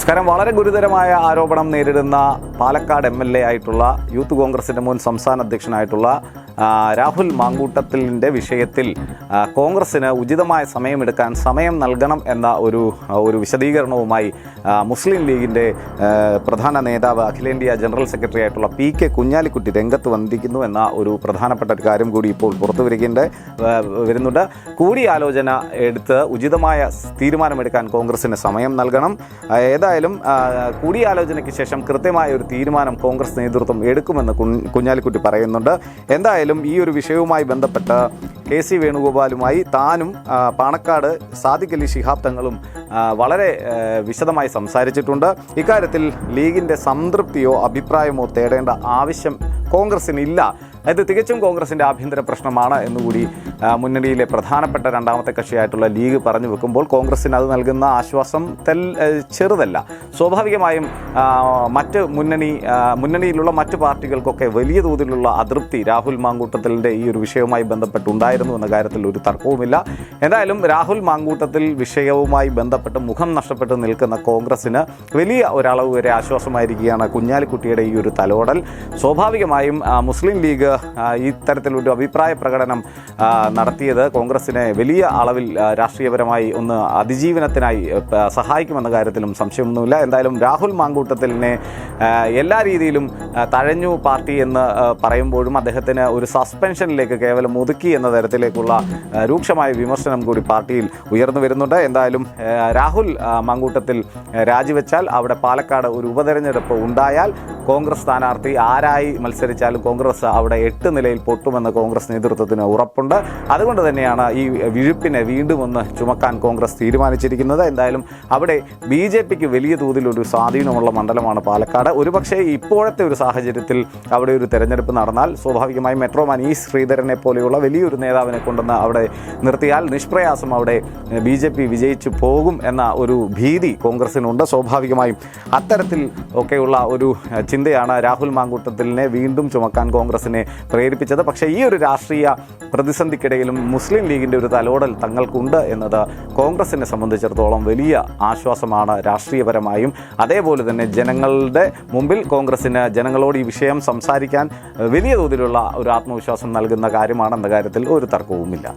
നമസ്കാരം. വളരെ ഗുരുതരമായ ആരോപണം നേരിടുന്ന പാലക്കാട് എം എൽ എ ആയിട്ടുള്ള യൂത്ത് കോൺഗ്രസിന്റെ മുൻ സംസ്ഥാന അധ്യക്ഷനായിട്ടുള്ള രാഹുൽ മാങ്കൂട്ടത്തിലിന്റെ വിഷയത്തിൽ കോൺഗ്രസ്സിന് ഉചിതമായ സമയമെടുക്കാൻ സമയം നൽകണം എന്ന ഒരു ഒരു വിശദീകരണവുമായി മുസ്ലിം ലീഗിന്റെ പ്രധാന നേതാവ് അഖിലേന്ത്യാ ജനറൽ സെക്രട്ടറി ആയിട്ടുള്ള പി കെ കുഞ്ഞാലിക്കുട്ടി രംഗത്ത് വന്നിരിക്കുന്നു എന്ന ഒരു പ്രധാനപ്പെട്ട ഒരു കാര്യം കൂടി ഇപ്പോൾ പുറത്തു വരികയുണ്ട്. ആ, വരുന്നുണ്ട്. കൂടിയാലോചന എടുത്ത് ഉചിതമായ തീരുമാനമെടുക്കാൻ കോൺഗ്രസ്സിന് സമയം നൽകണം. ഏതായാലും കൂടിയാലോചനയ്ക്ക് ശേഷം കൃത്യമായ ഒരു തീരുമാനം കോൺഗ്രസ് നേതൃത്വം എടുക്കുമെന്ന് കുഞ്ഞാലിക്കുട്ടി പറയുന്നുണ്ട്. എന്തായാലും ഈ ഒരു വിഷയവുമായി ബന്ധപ്പെട്ട് കെ സി വേണുഗോപാലുമായി താനും പാണക്കാട് സാദിഖ് അലി ശിഹാബ് തങ്ങളും വളരെ വിശദമായി സംസാരിച്ചിട്ടുണ്ട്. ഇക്കാര്യത്തിൽ ലീഗിന്റെ സംതൃപ്തിയോ അഭിപ്രായമോ തേടേണ്ട ആവശ്യം കോൺഗ്രസിനില്ല. അത് തികച്ചും കോൺഗ്രസിന്റെ ആഭ്യന്തര പ്രശ്നമാണ് എന്നുകൂടി മുന്നണിയിലെ പ്രധാനപ്പെട്ട രണ്ടാമത്തെ കക്ഷിയായിട്ടുള്ള ലീഗ് പറഞ്ഞു വെക്കുമ്പോൾ കോൺഗ്രസിന് അത് നൽകുന്ന ആശ്വാസം തെൽ ചെറുതല്ല. സ്വാഭാവികമായും മറ്റ് മുന്നണി മുന്നണിയിലുള്ള മറ്റ് പാർട്ടികൾക്കൊക്കെ വലിയ തോതിലുള്ള അതൃപ്തി രാഹുൽ മാങ്കൂട്ടത്തിലിന്റെ ഈ ഒരു വിഷയവുമായി ബന്ധപ്പെട്ടുണ്ടായിരുന്നു എന്ന കാര്യത്തിൽ ഒരു തർക്കവുമില്ല. എന്തായാലും രാഹുൽ മാങ്കൂട്ടത്തിൽ വിഷയവുമായി ബന്ധപ്പെട്ട് മുഖം നഷ്ടപ്പെട്ട് നിൽക്കുന്ന കോൺഗ്രസിന് വലിയ ഒരളവ് വരെ ആശ്വാസമായിരിക്കുകയാണ് കുഞ്ഞാലിക്കുട്ടിയുടെ ഈ ഒരു തലോടൽ. സ്വാഭാവികമായും മുസ്ലിം ലീഗ് ഇത്തരത്തിലൊരു അഭിപ്രായ പ്രകടനം നടത്തിയത് കോൺഗ്രസിനെ വലിയ അളവിൽ രാഷ്ട്രീയപരമായി ഒന്ന് അതിജീവനത്തിനായി സഹായിക്കുമെന്ന കാര്യത്തിലും സംശയമൊന്നുമില്ല. എന്തായാലും രാഹുൽ മാങ്കൂട്ടത്തിലിനെ എല്ലാ രീതിയിലും തഴഞ്ഞു പാർട്ടി എന്ന് പറയുമ്പോഴും അദ്ദേഹത്തിന് ഒരു സസ്പെൻഷനിലേക്ക് കേവലം ഒതുക്കി എന്ന തരത്തിലേക്കുള്ള രൂക്ഷമായ വിമർശനം കൂടി പാർട്ടിയിൽ ഉയർന്നു വരുന്നുണ്ട്. എന്തായാലും രാഹുൽ മങ്കൂട്ടത്തിൽ രാജിവെച്ചാൽ അവിടെ പാലക്കാട് ഒരു ഉപതെരഞ്ഞെടുപ്പ് ഉണ്ടായാൽ കോൺഗ്രസ് സ്ഥാനാർത്ഥി ആരായി മത്സരിച്ചാലും കോൺഗ്രസ് അവിടെ എട്ട് നിലയിൽ പൊട്ടുമെന്ന് കോൺഗ്രസ് നേതൃത്വത്തിന് ഉറപ്പുണ്ട്. അതുകൊണ്ട് തന്നെയാണ് ഈ വിഴുപ്പിനെ വീണ്ടും ഒന്ന് ചുമക്കാൻ കോൺഗ്രസ് തീരുമാനിച്ചിരിക്കുന്നത്. എന്തായാലും അവിടെ ബി ജെ പിക്ക് വലിയ തോതിലൊരു സ്വാധീനമുള്ള മണ്ഡലമാണ് പാലക്കാട്. ഒരുപക്ഷെ ഇപ്പോഴത്തെ ഒരു സാഹചര്യത്തിൽ അവിടെ ഒരു തെരഞ്ഞെടുപ്പ് നടന്നാൽ സ്വാഭാവികമായും മെട്രോ മനീഷ് ശ്രീധരനെ പോലെയുള്ള വലിയൊരു നേതാവിനെ കൊണ്ടുവന്ന് അവിടെ നിർത്തിയാൽ നിഷ്പ്രയാസം അവിടെ ബി ജെ പി വിജയിച്ചു പോകും എന്ന ഒരു ഭീതി കോൺഗ്രസിനുണ്ട്. സ്വാഭാവികമായും അത്തരത്തിൽ ഒക്കെയുള്ള ഒരു ചിന്തയാണ് രാഹുൽ മാങ്കൂട്ടത്തിലിനെ വീണ്ടും ചുമക്കാൻ കോൺഗ്രസിനെ പ്രേരിപ്പിച്ചത്. പക്ഷേ ഈ ഒരു രാഷ്ട്രീയ പ്രതിസന്ധിക്കിടയിലും മുസ്ലിം ലീഗിന്റെ ഒരു തലോടൽ തങ്ങൾക്കുണ്ട് എന്നത് കോൺഗ്രസിനെ സംബന്ധിച്ചിടത്തോളം വലിയ ആശ്വാസമാണ് രാഷ്ട്രീയപരമായും. അതേപോലെ തന്നെ ജനങ്ങളുടെ മുമ്പിൽ കോൺഗ്രസിന് ജനങ്ങളോട് ഈ വിഷയം സംസാരിക്കാൻ വലിയ തോതിലുള്ള ഒരു ആത്മവിശ്വാസം നൽകുന്ന കാര്യമാണെന്ന കാര്യത്തിൽ ഒരു തർക്കവുമില്ല.